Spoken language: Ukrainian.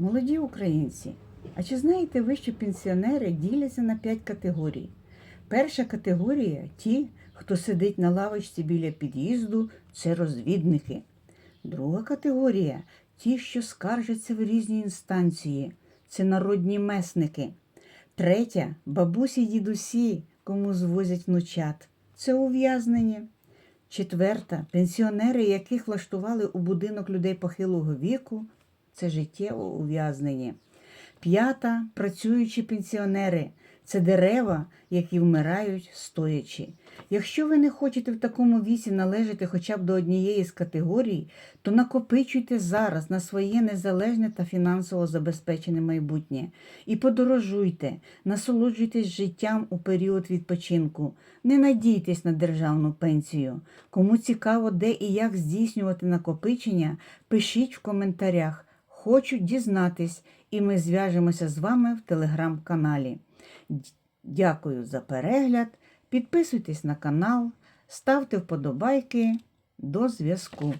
Молоді українці, а чи знаєте ви, що пенсіонери діляться на п'ять категорій? Перша категорія ті, хто сидить на лавочці біля під'їзду, це розвідники. Друга категорія ті, що скаржаться в різні інстанції, це народні месники. Третя бабусі дідусі, кому звозять внучат. Це ув'язнені. Четверта пенсіонери, яких влаштували у будинок людей похилого віку, це життєво ув'язнені. П'ята працюючі пенсіонери це дерева, які вмирають стоячи. Якщо ви не хочете в такому віці належати хоча б до однієї з категорій, то накопичуйте зараз на своє незалежне та фінансово забезпечене майбутнє і подорожуйте, насолоджуйтесь життям у період відпочинку. Не надійтесь на державну пенсію. Кому цікаво, де і як здійснювати накопичення, пишіть в коментарях. Хочу дізнатись, і ми зв'яжемося з вами в телеграм-каналі. Дякую за перегляд. Підписуйтесь на канал, ставте вподобайки. До зв'язку.